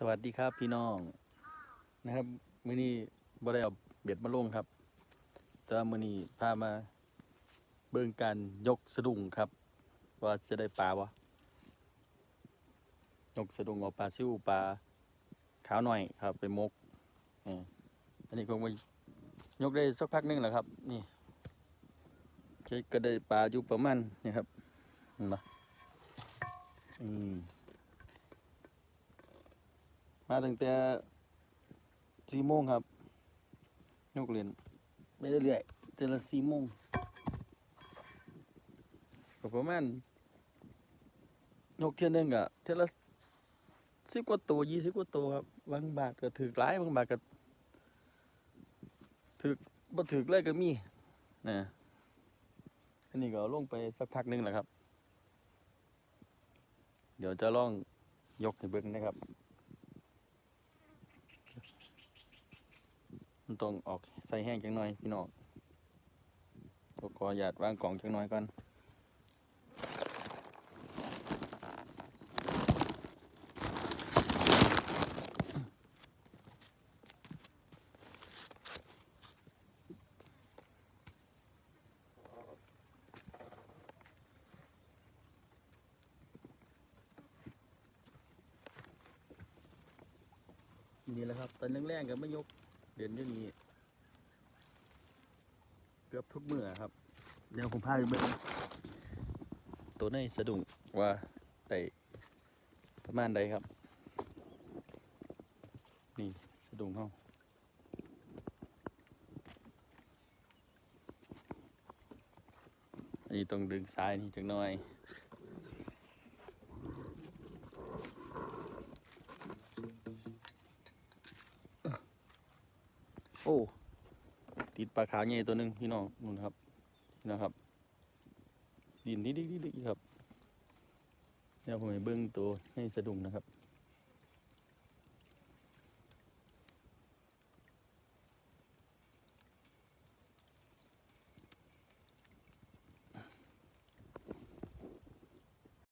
สวัสดีครับพี่น้องนะครับมื้อนี้บ่ได้เอาเบ็ดมาลงครับ แต่ว่ามื้อนี้พามาเบิ่งการยกสะดุ้งครับ ว่าจะได้ปลาบ่ยกสะดุ้งเอาปลาซิวปลาขาวหน่อยครับ ไปมกอันนี้ผมก็ยกได้สักพักนึงแหล้วครับ นี่ก็ได้ปลาอยู่ประมาณนี่ครับเห็นปะอืม มาตั้งแต่สี่โมงครับยกเรียนไม่ได้เรื่อยๆแต่ละสี่โมงก็ประมาณยกเที่ยหนึงอะเที่ยละสิบกว่าตัวยี่สิบกว่าตัวครับบางบาทก็ถือหลายบางบาทก็ถือบ่ถือเลยก็มีนะอันนี้ก็ลงไปสักพักหนึงแหละครับ เดี๋ยวจะลองยกให้เบิ่งนะครับ มันต้องออกใส่แห้งจังหน่อยพี่น้องก็ขอหยาดวางกล่องจังหน่อยก่อนนี่แหละครับ ตอนแรกๆก็ไม่ยก เด่นอยู่นี่เกือบทุกเมื่อครับ เดี๋ยวผมพาไปเบิ่งตัวในสะดุ้งว่าได้ประมาณใดครับ นี่สะดุ้งเขาอันนี้ต้องดึงซ้ายนี่จังหน่อย โอ้ ติดปลาขาเงยตัวหนึ่งพี่น้องนู่นครับนี่นะครับ ดินดิ๊กดิ๊กดิ๊กครับเดี๋ยวผมไปเบิ้งตัวให้สะดุ้งนะครับ